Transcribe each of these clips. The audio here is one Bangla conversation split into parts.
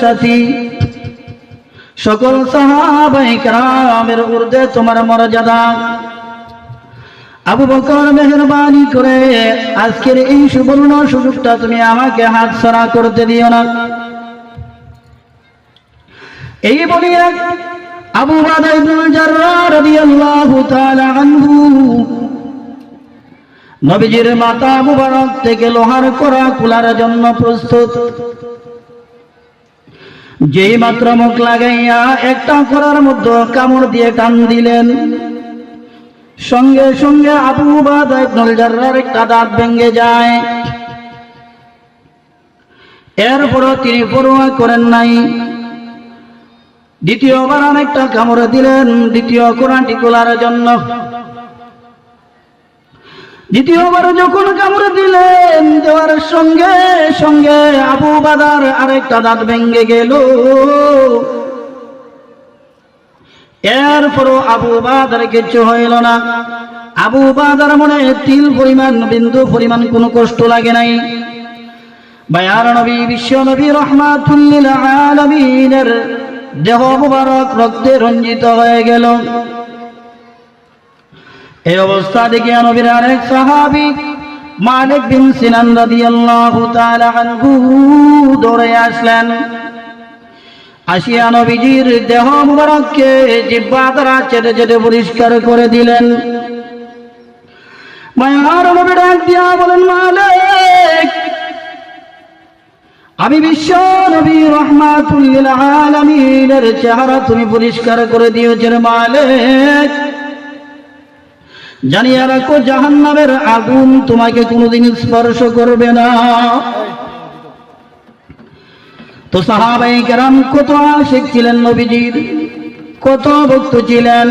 সাথী। সকল সাহাবাই কারামের ঊর্ধ্বে তোমার মর্যাদা। আবু বকর মেহরবানি করে, আজকের এই সুবর্ণ সুযোগটা তুমি আমাকে হাত ছাড়া করতে দিও না। এই বলিয়া আবু বাদা ইবনুল জাররাহ রাদিয়াল্লাহু তাআলা আনহু নবীজির মাতা মুবারক থেকে লোহার করা কুলার জন্য প্রস্তুত। যেই মাত্র মুখ লাগাইয়া একটা করার মধ্যে কামড় দিয়ে টান দিলেন সঙ্গে সঙ্গে আবু বাদা ইবনুল জাররার একটা দাঁত ভেঙে যায়। এরপরও তিনি পড়ুয়া করেন নাই। দ্বিতীয়বার অনেকটা কামড়ে দিলেন দ্বিতীয় কোরআনটি খোলার জন্য। দ্বিতীয়বার যখন কামড় দিলেন, দেওয়ার সঙ্গে সঙ্গে আবু বাদার আরেকটা দাঁত ভেঙে গেল। এরপরও আবু বাদার কিছু হইল না। আবু বাদার মনে তিল পরিমাণ, বিন্দু পরিমাণ কোনো কষ্ট লাগে নাই। বায়ার নবী, বিশ্ব নবী রহমাতুল্লিল আলমিনের দেহ মুবারক রক্তে রঞ্জিত হয়ে গেল। এই অবস্থা দেখে নবীর আরেক সাহাবি মালিক বিন সিনান রাদিয়াল্লাহু তাআলা আনহু দৌড়ে আসলেন। আসিয়া নবীজির দেহ মুবারককে জিব্বা দ্বারা চেটে চেটে পরিষ্কার করে দিলেন। মায়ার নবী ডাক দিয়া বলেন, মালিক, আমি বিশ্ব নবী রহমাতুল্লিল আলামিনের চেহারা তুমি পরিষ্কার করে দিয়েছেন, মালিক। জানিয়ে রাখো, জাহান্নামের আগুন তোমাকে কোনোদিন স্পর্শ করবে না। তো সাহাবাই কেরাম কত আশেক ছিলেন নবীজির? কত ভক্ত ছিলেন?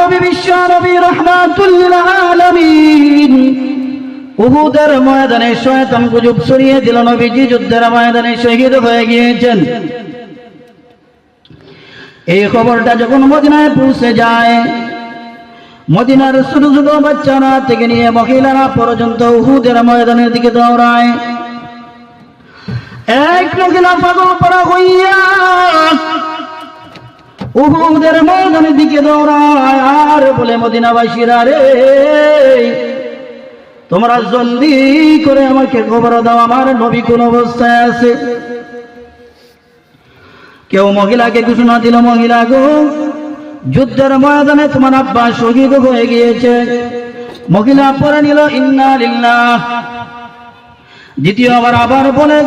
নবী, বিশ্ব নবী, রহমাতুল্লিল আলামিন। উহুদের ময়দানে শয়তান গুজব ছড়িয়ে দিল নবীজি, যুদ্ধের ময়দানে শহীদ হয়ে গিয়েছেন। এই খবরটা যখন মদিনায় পৌঁছে যায় মদিনার ছোট ছোট বাচ্চারা থেকে নিয়ে মহিলারা পর্যন্ত উহুদের ময়দানের দিকে দৌড়ায়। এক মহিলা পাগল পড়া হইয়া উহুদের ময়দানের দিকে দৌড়ায়, আর বলে, মদিনাবাসীরা রে, তোমরা জলদি করে আমাকে খবর দাও, আমার নবী কোন অবস্থায় আছে। কেউ মহিলাকে ঘোষণা দিল, মহিলা গো যুদ্ধের ময়দানে তোমার আব্বা শহীদ হয়ে গিয়েছে। মহিলা পরে নিল, ইন্না লিল্লাহ। দ্বিতীয়বার আবার বলে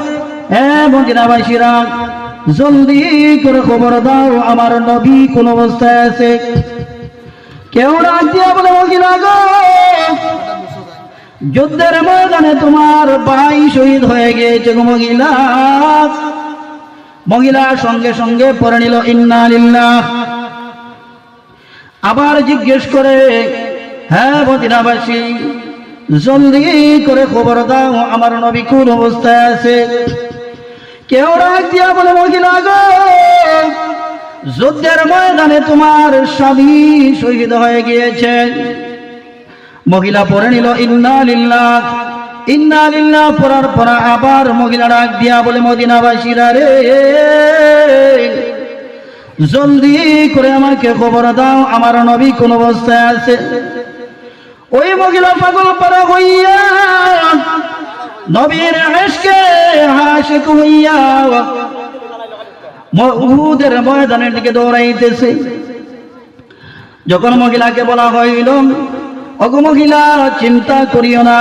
হ্যাঁ মদিনাবাসীরা, জলদি করে খবর দাও, আমার নবী কোন অবস্থায় আছে। কেউ ডাক দিয়া বলে, মহিলা গো, যুদ্ধের ময়দানে তোমার ভাই শহীদ হয়ে গিয়েছে গো মহিলা। মহিলা সঙ্গে সঙ্গে পরে নিল, ইন্না লিল্লাহ। আবার জিজ্ঞেস করে হ্যাঁ মদিনাবাসী, জলদি করে খবর দাও, আমার নবী কোন অবস্থায় আছে? কেউ ডাক দিয়া বলে মহিলা গো, যুদ্ধের ময়দানে তোমার স্বামী শহীদ হয়ে গিয়েছে। মহিলা পরে নিল, ইন্না লিল্লাহ। ইন্না লিল্লাহ পড়ার পর আবার মহিলা ডাক দিয়া বলে, মদিনাবাসীরা রে জলদি করে আমাকে খবর দাও, আমার নবী কোন অবস্থায় আছে? ওই মহিলা পাগল পারা হইয়া, নবীর আশকে আশিক হইয়া উহুদের ময়দানের দিকে দৌড়াইতেছে। যখন মহিলাকে বলা হইল অগ মহিলা, চিন্তা করিও না।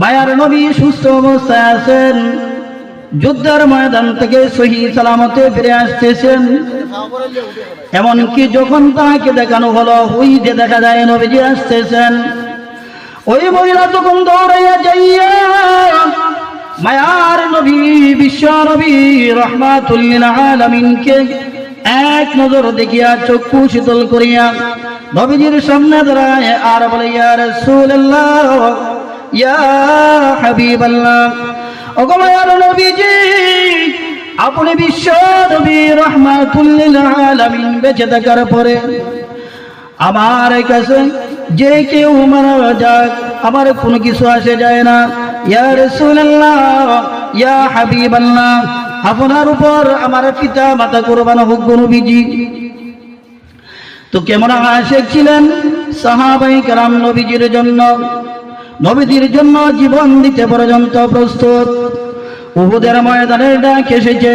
মায়ার নবী সুস্থ অবস্থায় আছেন। যুদ্ধের ময়দান থেকে সহি সালামতে ফিরে আসতেছেন। এমনকি যখন তাকে দেখানো হলো, ওই যে দেখা যায় নবীজি আসতেছেন। ওই মহিলা তখন দৌড়াইয়া যাইয়া মায়ার নবী, বিশ্ব নবী রহমাতুল্লিল আলামিনকে এক নজর দেখিয়া চক্ষু শীতল করিয়া নবীজির সামনে দাঁড়ায় আর বলে, ইয়া রাসূলুল্লাহ, ইয়া হাবিবাল্লাহ। আপনি বিশ্ব নবী রহমাতুল্লিল আলামিন বেঁচে থাকার পরে আমার কাছে যে কেউ মারা যাক, আমার কোনো কিছু আসে যায় না। ইয়া রাসূলুল্লাহ, ইয়া হাবিবাল্লাহ, আপনার উপর আমার পিতা মাতা কোরবান হোক নবীজি। তো কেমন আশেক ছিলেন সাহাবাই কারাম নবীজির জন্য? নবীজির জন্য জীবন দিতে পর্যন্ত প্রস্তুত। উহুদের ময়দানের ডাক এসেছে।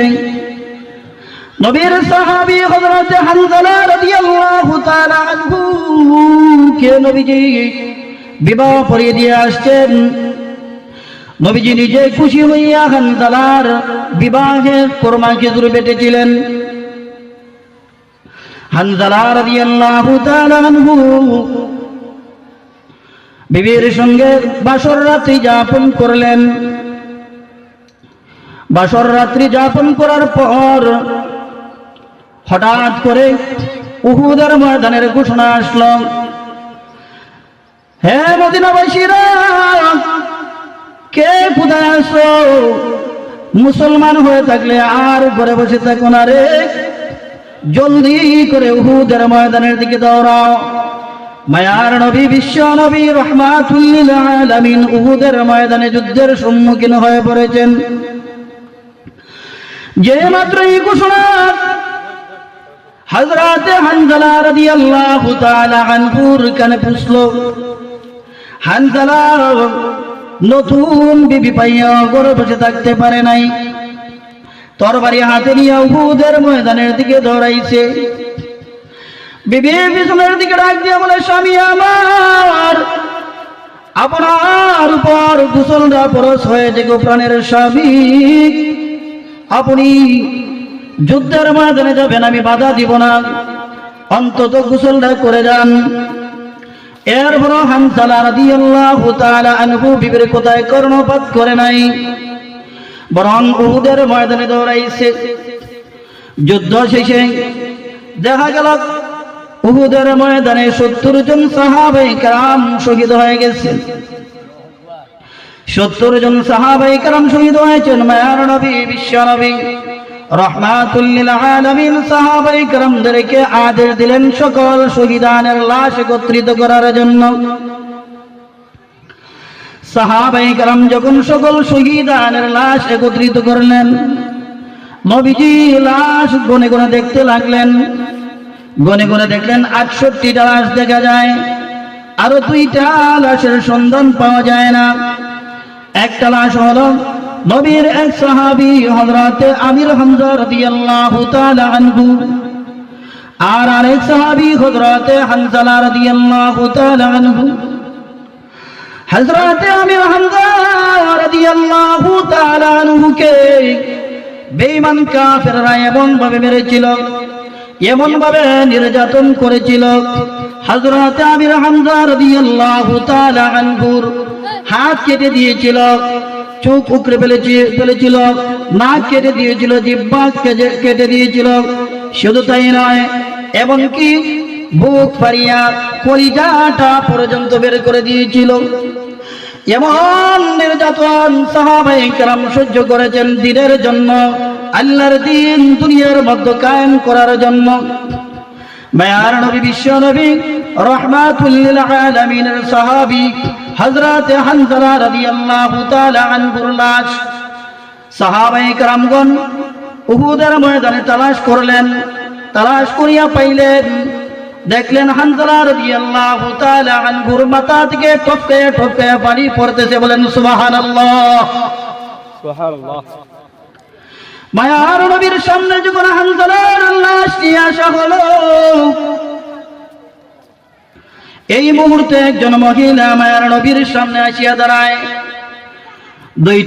নবীর সাহাবী হযরত হানজালা রাদিয়াল্লাহু তাআলা আনহু কে নবীজি বিবাহ পড়িয়ে দিয়ে আসছেন। নবীজি নিজে খুশি হইয়া হানজালার বিবাহে কোরমা খেজুর বেটেছিলেন হানজালা রাদিয়াল্লাহু তাআলা আনহু বিবির সঙ্গে বাসর রাত্রি যাপন করলেন। বাসর রাত্রি যাপন করার পর হঠাৎ করে উহুদের ময়দানের ঘোষণা আসলো। হে মদিনাবাসীরা কে কোথায় আসো মুসলমান হয়ে থাকলে আর ঘরে বসে থাকো না রে। জলদি করে উহুদের ময়দানের দিকে দৌড়াও। মায়ার নবী, বিশ্ব নবী রহমাতুল্লিল আলামিন উহুদের ময়দানে যুদ্ধের সম্মুখীন হয়ে পড়েছেন। যে মাত্র এই ঘোষণা হযরত হানজালা রাদিয়াল্লাহু তাআলা আনহুর কানে পুছলো হানজালা নতুন বিবি পাইয়া ঘরে বসে থাকতে পারে নাই। তরবারি হাতে নিয়ে উহুদের ময়দানের দিকে দৌড়াইছে। বিবি পিছনের দিকে ডাক দিয়ে বলে, স্বামী আমার, আপনার উপর গোসলটা পরশ হয়েছে গো প্রাণের স্বামী। আপনি যুদ্ধের ময়দানে যাবেন, আমি বাধা দিব না। অন্তত গোসলটা করে যান। এরপর হামসালা রাদিয়াল্লাহু তাআলা আনহু বিবির কোথায় কর্ণপাত করে নাই। বরং উহুদের ময়দানে দৌড়াইছে। যুদ্ধ শেষে দেখা গেল উহুদের ময়দানে সত্তর জন সাহাবাই কারাম শহীদ হয়ে গেছে সত্তর জন সাহাবাই কারাম শহীদ হয়েছেন মায়ার নবী বিশ্ব নবী রহমাতুল্লিল আলামিন সাহাবাই আদেশ দিলেন সকল শহীদানের লাশ একত্রিত করার জন্য। সাহাবাই কারাম যখন সকল শহীদানের লাশ একত্রিত করলেন, নবীজি লাশ গনে গনে দেখতে লাগলেন গনে গনে দেখলেন আটষট্টিটা লাশ দেখা যায়, আরও দুইটা লাশের সন্ধান পাওয়া যায় না। একটা লাশ হলো নবীর এক সাহাবি হযরতে আমির হামজা রাদিয়াল্লাহু তাআলা আনহু। আর আরেক সাহাবি হযরতে হানজালা রাদিয়াল্লাহু তাআলা আনহু। হযরতে আমির হামজা রাদিয়াল্লাহু তাআলা আনহুকে বেঈমান কাফেররা এমন ভাবে মেরেছিল এমন ভাবে নির্যাতন করেছিল। হযরত আমির হামজা রাদিয়াল্লাহু তাআলা আনহুর হাত কেটে দিয়েছিল, চোখ উকড়ে ফেলেছে, ফেলেছিল, নাক কেটে দিয়েছিল, জিব্বা কেটে- কেটে দিয়েছিল। শুধু তাই নয়, এমনকি বুক ফারিয়া কলিজাটা পর্যন্ত বের করে দিয়েছিল। এমন নির্যাতন সাহাবাই কেরাম সহ্য করেছেন দিনের জন্য। আল্লাহর দিন দুনিয়ার মধ্যে কায়েম করার জন্য। মায়ার নবী, বিশ্ব নবী, রহমাতুল্লিল আলামিনের সাহাবী, হযরত হানজালা রাদিয়াল্লাহু তাআলা আনহুর লাশ। সাহাবাই کرامগণ উহুদের ময়দানে তালাশ করলেন। তালাশ করিয়া পাইলেন। দেখলেন হানজালা রাদিয়াল্লাহু তাআলা আনহুর মাতা থেকে টপকে টপকে পানি পড়তেছে বলেন সুবহানাল্লাহ। সুবহানাল্লাহ। মায়ার নবীর সামনে যখন হানজালার লাশ নিয়ে আসা হলো, এই মুহূর্তে একজন মহিলা মায়ার নবীর সামনে আসিয়া দাঁড়ায়। দুই